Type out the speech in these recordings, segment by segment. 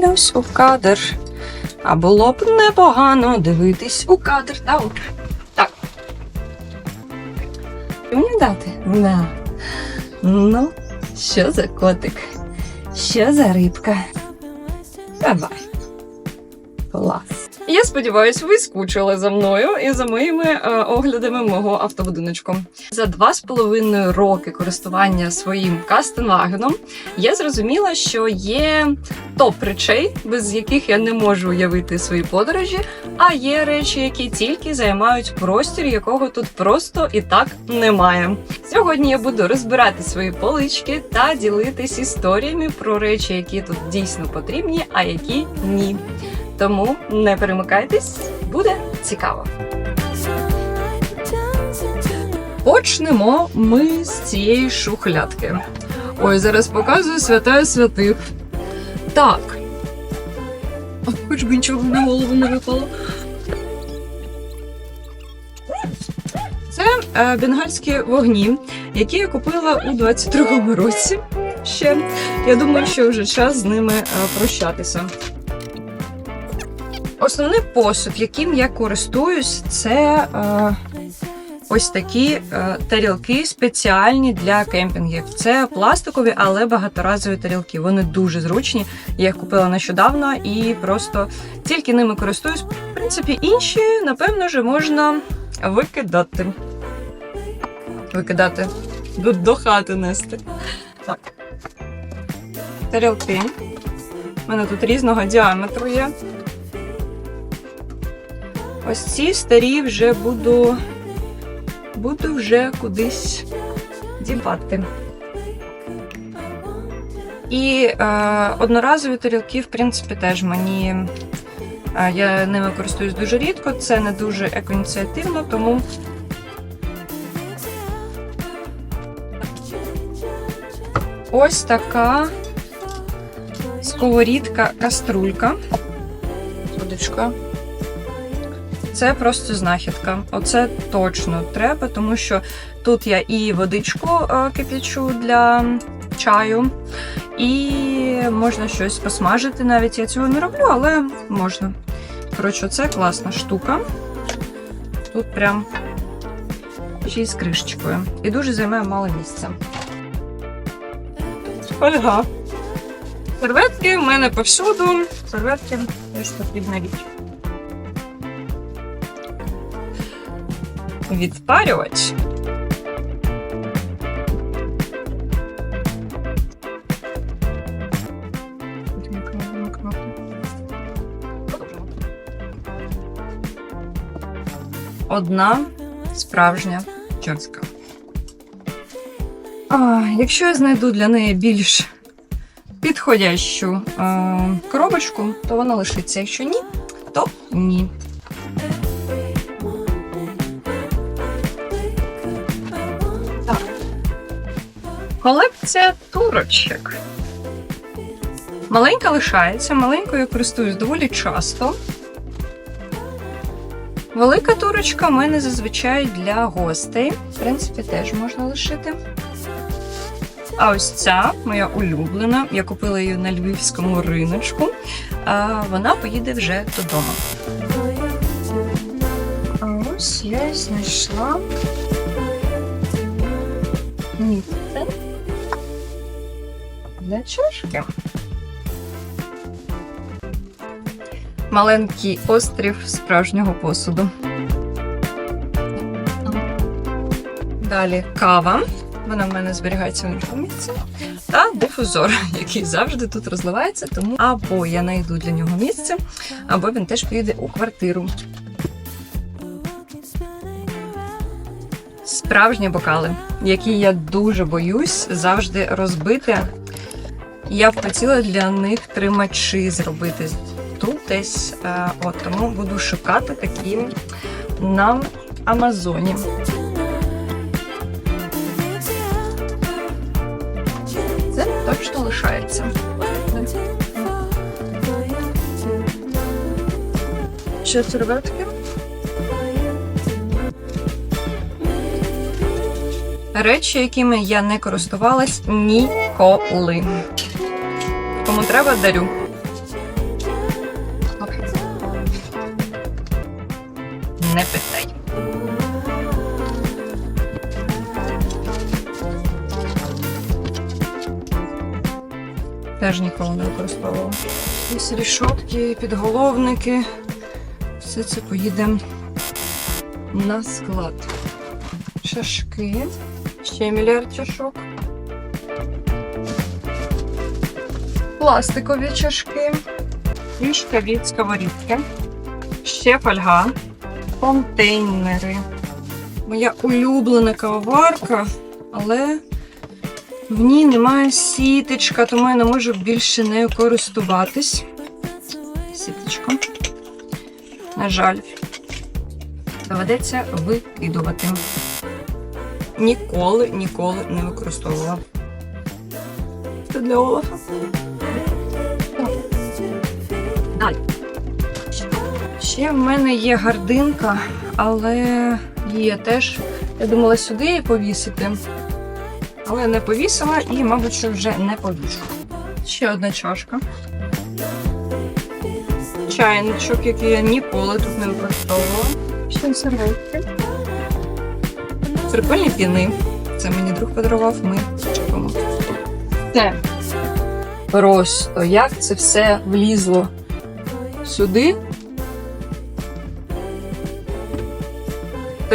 дивлюсь у кадр. А було б непогано дивитись у кадр. Та от. Так. Мені дати? На. Ну, що за котик? Що за рибка? Давай. Клас. Я сподіваюся, ви скучили за мною і за моїми е, оглядами мого автобудиночку. За два з половиною роки користування своїм Кастенвагеном я зрозуміла, що є топ речей, без яких я не можу уявити свої подорожі, а є речі, які тільки займають простір, якого тут просто і так немає. Сьогодні я буду розбирати свої полички та ділитись історіями про речі, які тут дійсно потрібні, а які ні. Тому не перемикайтесь, буде цікаво. Почнемо ми з цієї шухлядки. Ой, зараз показую святая святих. Так. Хоч би нічого на голову не випало. Це е, бенгальські вогні, які я купила у 22-му році. Ще я думаю, що вже час з ними е, прощатися. Основний посуд, яким я користуюсь, це е, ось такі е, тарілки спеціальні для кемпінгів. Це пластикові, але багаторазові тарілки. Вони дуже зручні. Я їх купила нещодавно і просто тільки ними користуюсь. В принципі, інші, напевно, вже можна викидати. Викидати. До, до хати нести. Так. Тарілки. У мене тут різного діаметру є. Ось ці старі вже буду, буду вже кудись дівати. І е, одноразові тарілки, в принципі, теж мені. Е, я ними користуюсь дуже рідко, це не дуже екоініціативно, тому. Ось така сковорідка каструлька. Водичка. Це просто знахідка. Оце точно треба, тому що тут я і водичку е, кип'ячу для чаю, і можна щось посмажити. Навіть я цього не роблю, але можна. Коротше, це класна штука. Тут прям ще й з кришечкою. І дуже займає мало місця. Фольга. Серветки в мене повсюду. Серветки теж потрібна річ. Відпарювач. Одна справжня чорська. А, якщо я знайду для неї більш підходящу е, коробочку, то вона лишиться. Якщо ні, то ні. Колекція турочок. Маленька лишається, маленькою користуюсь доволі часто. Велика турочка в мене зазвичай для гостей. В принципі, теж можна лишити. А ось ця моя улюблена. Я купила її на львівському риночку. А вона поїде вже додому. А ось я знайшла для чашки. Маленький острів справжнього посуду. Далі кава. Вона в мене зберігається в іншому. Та дифузор, який завжди тут розливається, тому або я знайду для нього місце, або він теж піде у квартиру. Справжні бокали, які я дуже боюсь завжди розбити. Я б хотіла для них тримачі зробити тут десь. е, От, тому буду шукати такі на Амазоні. Це точно лишається. Ще серветки. Речі, якими я не користувалась ніколи. Кому треба, дарю. Не питай. Теж ніколи не використовував. Ось рішотки, підголовники. Все це поїде на склад. Чашки. Ще мільярд чашок. Пластикові чашки. Фішка від сковорідки. Ще фольга. Контейнери. Моя улюблена кавоварка, але в ній немає сіточка, тому я не можу більше нею користуватись. Сіточка. На жаль, доведеться викидувати. Ніколи, ніколи не використовувала. Це для Олафа. Ще в мене є гардинка, але її теж, я думала сюди її повісити. Але не повісила і, мабуть, що вже не повішу. Ще одна чашка. Чайничок, який я ніколи тут не використовувала. Ще серветки. Прикольні піни. Це мені друг подарував, ми чекаємо. Це просто як це все влізло сюди.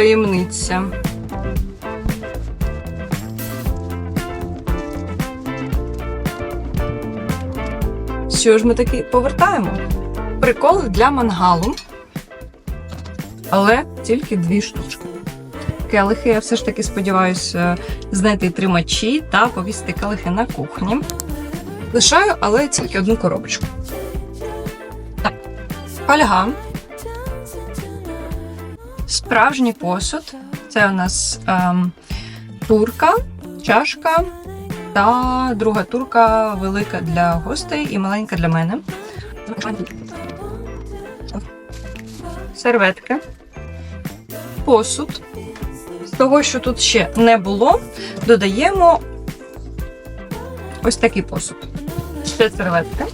Таємниця. Що ж ми таки повертаємо? Приколи для мангалу. Але тільки дві штучки. Келихи, я все ж таки сподіваюся знайти тримачі та повісити келихи на кухні. Лишаю, але тільки одну коробочку. Так. Фольга. Справжній посуд. Це у нас ем, турка, чашка та друга турка велика для гостей і маленька для мене. Серветки. Посуд. З того, що тут ще не було, додаємо ось такий посуд. Ще серветки.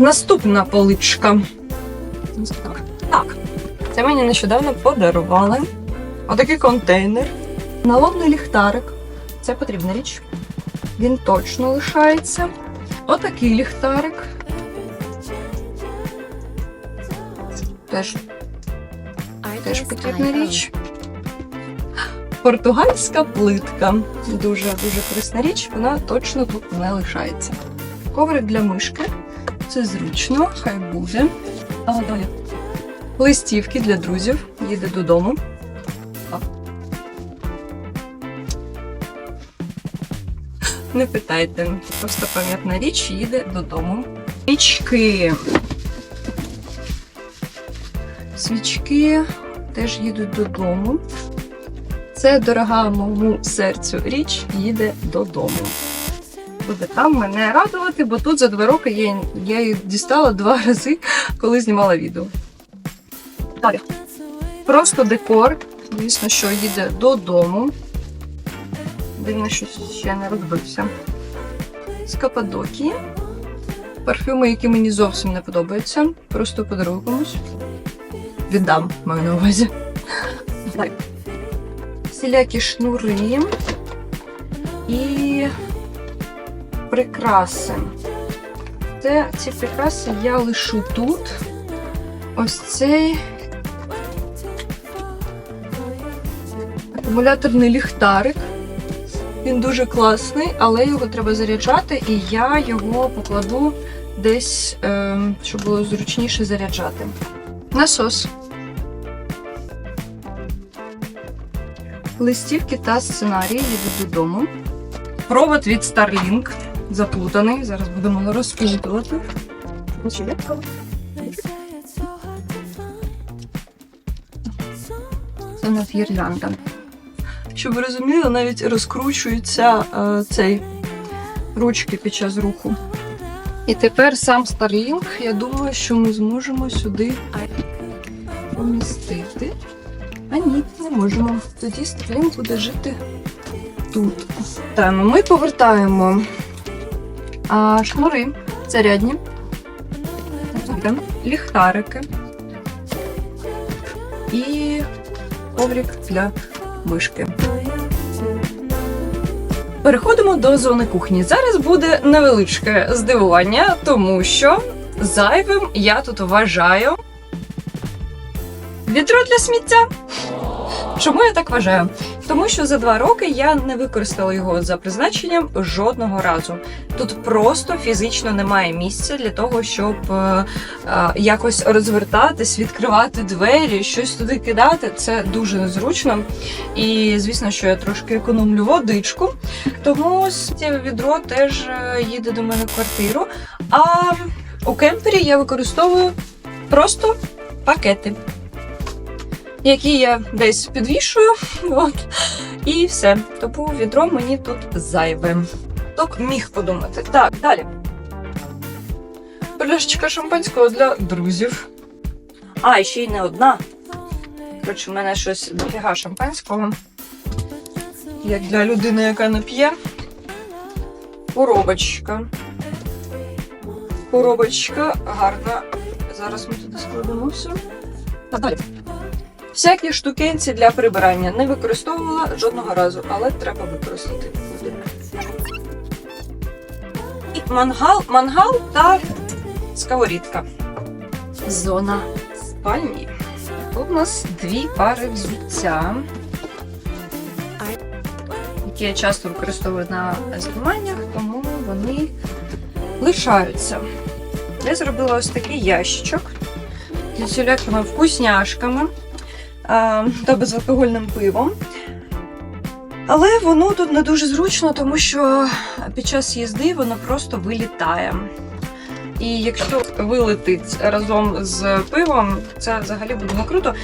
Наступна поличка. Так, це мені нещодавно подарували. Отакий контейнер. Налобний ліхтарик. Це потрібна річ. Він точно лишається. Отакий ліхтарик. Теж, теж потрібна річ. Португальська плитка. Дуже дуже корисна річ, вона точно тут не лишається. Коврик для мишки. Це зручно, хай буде. А далі. Листівки для друзів. Їде додому. Не питайте, просто пам'ятна річ їде додому. Свічки. Свічки теж їдуть додому. Це дорога моєму серцю річ їде додому. Буде там мене радувати, бо тут за два роки я, я її дістала два рази, коли знімала відео. Далі. Просто декор. Звісно, що їде додому. Дивно, що ще не розбився. З Каппадокії. Парфюми, які мені зовсім не подобаються. Просто подарую. Віддам, маю на увазі. Так. Всілякі шнури і прикраси. Це, ці прикраси я лишу тут. Ось цей акумуляторний ліхтарик. Він дуже класний, але його треба заряджати, і я його покладу десь, е, щоб було зручніше заряджати. Насос. Листівки та сценарії їдуть додому. Провод від Starlink. Заплутаний. Зараз будемо розплутувати. Це у нас гірлянда. Щоб ви розуміли, навіть розкручуються е, цей ручки під час руху. І тепер сам Starlink, я думаю, що ми зможемо сюди помістити. А ні, не можемо. Тоді Starlink буде жити тут. Так, ми повертаємо а, шнури зарядні. ліхтарики і коврик для мишки. Переходимо до зони кухні. Зараз буде невеличке здивування, тому що зайвим я тут вважаю відро для сміття. Чому я так вважаю? Тому що за два роки я не використала його за призначенням жодного разу. Тут просто фізично немає місця для того, щоб е, е, якось розвертатись, відкривати двері, щось туди кидати. Це дуже незручно. І звісно, що я трошки економлю водичку. Тому відро теж е, їде до мене в квартиру. А у кемпері я використовую просто пакети які я десь підвішую. От. І все. Тому відро мені тут зайве. Хто б міг подумати. Так, далі. Пляшечка шампанського для друзів. А, і ще й не одна. Коротше, в мене щось дофіга шампанського. Як для людини, яка не п'є. Коробочка. Коробочка гарна. Зараз ми туди складемо все. Так, далі. Всякі штукенці для прибирання не використовувала жодного разу, але треба використати. І мангал, мангал та сковорідка. Зона спальні. Тут у нас дві пари взуття, які я часто використовую на зніманнях, тому вони лишаються. Я зробила ось такий ящичок з усілякими вкусняшками та безалкогольним пивом. Але воно тут не дуже зручно, тому що під час їзди воно просто вилітає. І якщо вилетить разом з пивом, це взагалі буде не круто.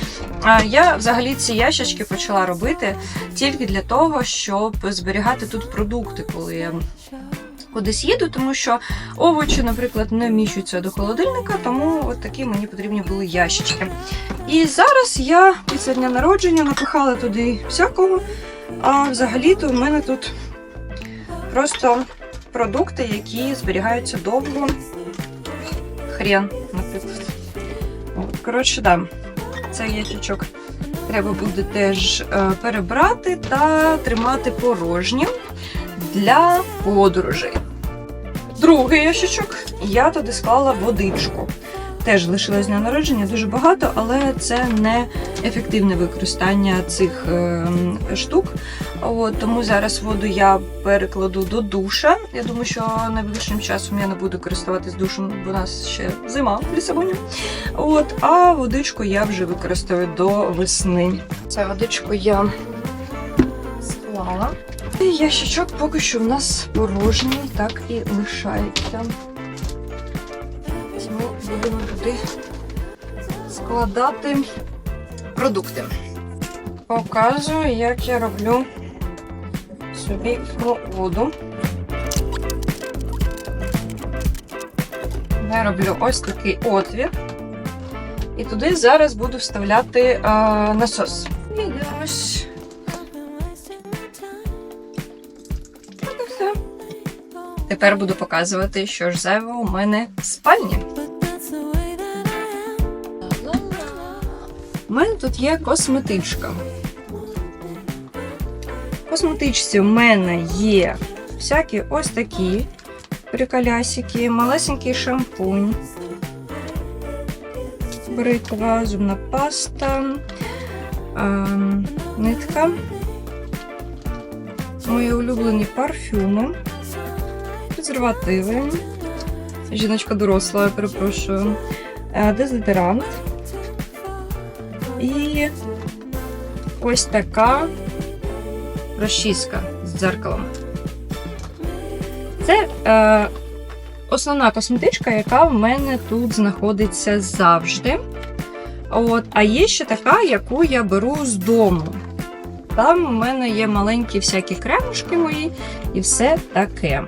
Я взагалі ці ящички почала робити тільки для того, щоб зберігати тут продукти, коли кудись їду, тому що овочі, наприклад, не вміщуються до холодильника, тому от такі мені потрібні були ящички. І зараз я після дня народження напихала туди всякого. А взагалі-то в мене тут просто продукти, які зберігаються довго. Хрен, наприклад. Коротше, да, цей ящичок треба буде теж е, перебрати та тримати порожнім для подорожей. Другий ящичок я туди склала водичку. Теж лишилось дня народження дуже багато, але це не ефективне використання цих е, штук. От, тому зараз воду я перекладу до душа. Я думаю, що найближчим часом я не буду користуватись душем, бо у нас ще зима в Лісабоні. От, а водичку я вже використаю до весни. Це водичку я І ящичок поки що в нас порожній, так і лишається. Тому будемо туди складати продукти. Показую, як я роблю собі воду. Я роблю ось такий отвір. І туди зараз буду вставляти е, насос. І ось Тепер буду показувати, що ж зайве у мене в спальні. У мене тут є косметичка. В косметичці в мене є всякі ось такі приколясики, малесенький шампунь, бритва, зубна паста, ем, нитка, мої улюблені парфюми, презервативи, жіночка доросла, я перепрошую, е, дезодорант. І ось така розчіска з дзеркалом. Це е, основна косметичка, яка в мене тут знаходиться завжди. От, а є ще така, яку я беру з дому. Там у мене є маленькі всякі кремушки мої і все таке.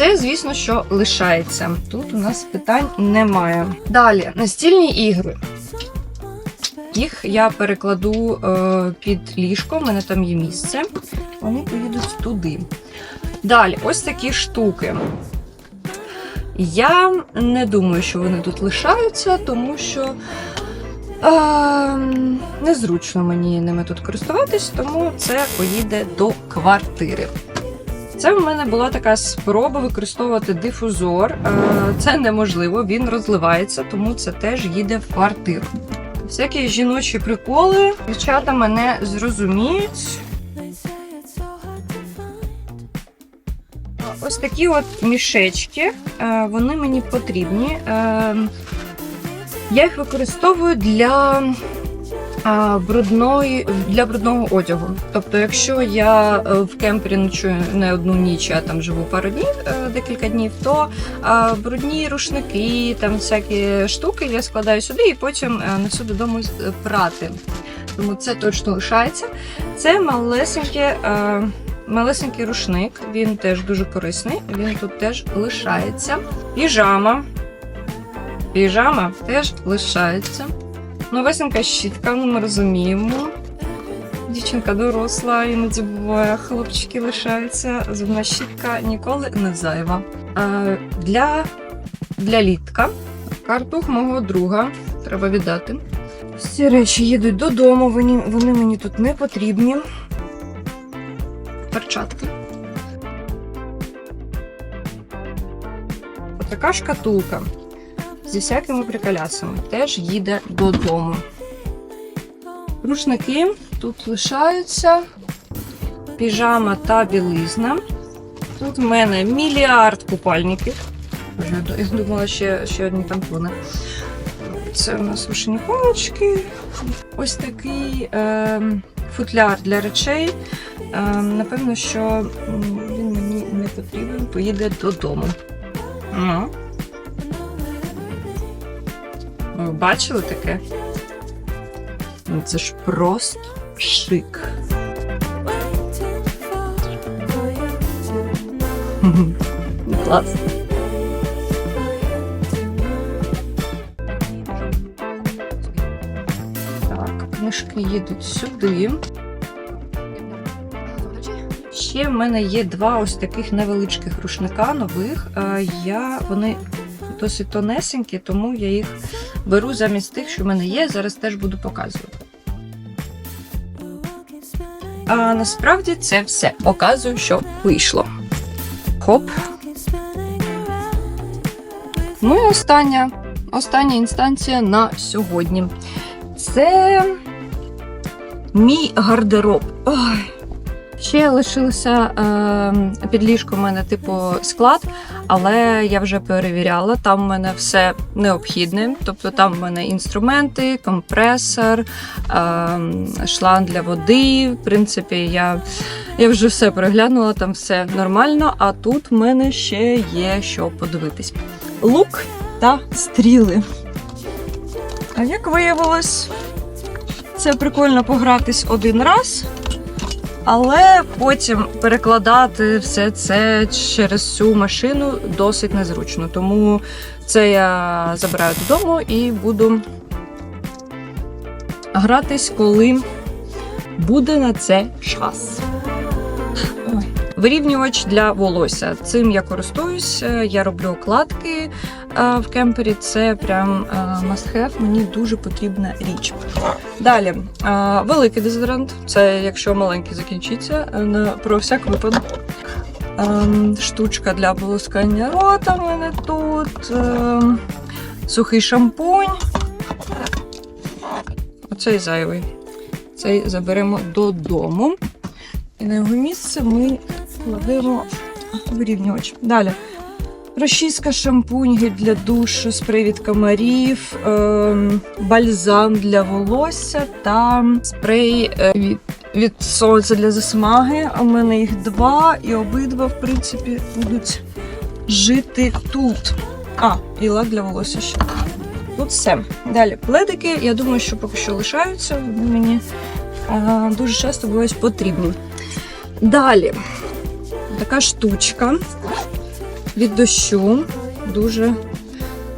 Це, звісно, що лишається. Тут у нас питань немає. Далі, настільні ігри. Їх я перекладу е, під ліжко, в мене там є місце. Вони поїдуть туди. Далі, ось такі штуки. Я не думаю, що вони тут лишаються, тому що е, незручно мені ними тут користуватись, тому це поїде до квартири. Це в мене була така спроба використовувати дифузор. Е, Це неможливо, він розливається, тому це теж їде в квартиру. Всякі жіночі приколи. Дівчата мене зрозуміють. Ось такі от мішечки, е, вони мені потрібні. Е, Я їх використовую для брудної, для брудного одягу. Тобто, якщо я е, в кемпері ночую не одну ніч, а там живу пару днів, е, декілька днів, то брудні рушники, там всякі штуки я складаю сюди і потім е, несу додому прати. Тому це точно лишається. Це малесеньке. Малесенький рушник, він теж дуже корисний, він тут теж лишається. Піжама. Піжама теж лишається. Новесенька щітка, ну ми розуміємо. Дівчинка доросла, іноді буває, хлопчики лишаються. Зубна щітка ніколи не зайва. Е, для, для літка картух мого друга треба віддати. Всі речі їдуть додому, вони, вони мені тут не потрібні. Перчатки. Отака шкатулка зі всякими приколясами теж їде додому. Рушники тут лишаються, піжама та білизна. Тут в мене мільярд купальників. Я думала, ще, ще одні тампони. Це у нас вишені колочки. Ось такий е, футляр для речей. Е, напевно, що він мені не потрібен, поїде додому. Ну. Бачили таке? Ну, Це ж просто шик. Клас. Так, книжки їдуть сюди. Ще в мене є два ось таких невеличких рушника нових. Е, Я, вони досить тонесенькі, тому я їх беру замість тих, що в мене є. Зараз теж буду показувати. А насправді це все. Показую, що вийшло. Хоп. Ну і остання, остання інстанція на сьогодні. Це мій гардероб. Ой. Ще лишилося е, під ліжком у мене типу склад, але я вже перевіряла. Там в мене все необхідне. Тобто там в мене інструменти, компресор, е, шланг для води. В принципі, я, я вже все переглянула, там все нормально. А тут в мене ще є що подивитись: лук та стріли. А як виявилось, це прикольно погратись один раз. Але потім перекладати все це через цю машину досить незручно. Тому це я забираю додому і буду гратись, коли буде на це час. Вирівнювач для волосся. Цим я користуюсь, я роблю окладки е, в кемпері. Це прям е, must have, мені дуже потрібна річ. Далі, великий дезодорант. Це якщо маленький закінчиться, е, про всяк випадок. Ем, Штучка для полоскання рота в мене тут. ем, Сухий шампунь. Оцей зайвий. Цей заберемо додому. І на його місце ми кладемо вирівнювач. Далі. Розчіска, шампунь, для душу, спрей від комарів, ем, бальзам для волосся та спрей е, від, від сонця для засмаги. У мене їх два, і обидва, в принципі, будуть жити тут. А, і лак для волосся ще. Тут все. Далі пледики, я думаю, що поки що лишаються. Вони мені е, дуже часто бувають потрібні. Далі така штучка від дощу. Дуже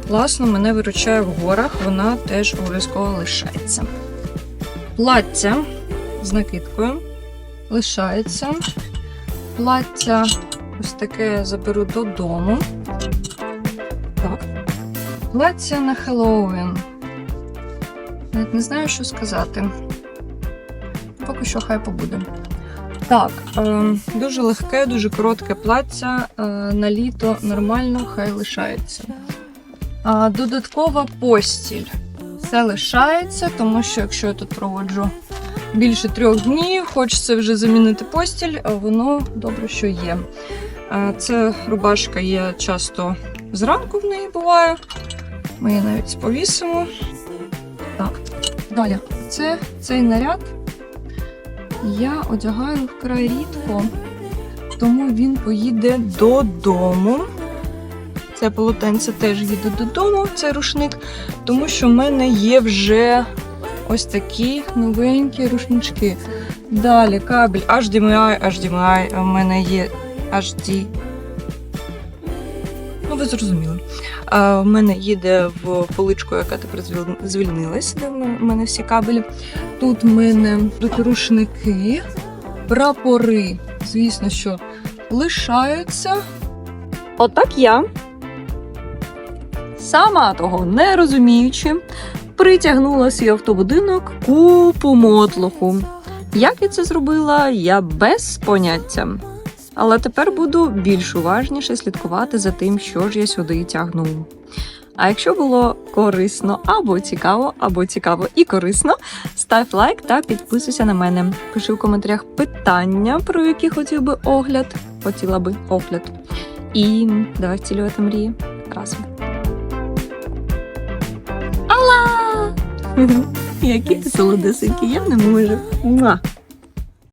класно мене виручає в горах, вона теж обов'язково лишається. Плаття з накидкою лишається. Плаття ось таке заберу додому. Плаття на Хеллоуін. Навіть не знаю, що сказати. Поки що хай побуде. Так, е, дуже легке, дуже коротке плаття. Е, на літо нормально, хай лишається. Додаткова постіль. Все лишається, тому що якщо я тут проводжу більше трьох днів, хочеться вже замінити постіль, воно добре, що є. Е, Це рубашка є часто зранку в неї буває. Ми її навіть повісимо. Так, далі. Це цей наряд я одягаю вкрай рідко, тому він поїде додому. Це полотенце теж їде додому, цей рушник, тому що в мене є вже ось такі новенькі рушнички. Далі кабель HDMI, HDMI, в мене є HD. Ну, ви зрозуміли. А, в мене їде в поличку, яка тепер звіл- звільнилась, де в мене- в мене всі кабелі. Тут в мене тут рушники, прапори, звісно, що лишаються. Отак я, сама того не розуміючи, притягнула свій автобудинок купу мотлоху. Як я це зробила, я без поняття. Але тепер буду більш уважніше слідкувати за тим, що ж я сюди тягну. А якщо було корисно або цікаво, або цікаво і корисно, став лайк та підписуйся на мене. Пиши в коментарях питання, про які хотів би огляд, хотіла би огляд. І давай втілювати мрії разом. Алла! Які ти солодесенькі, я не можу.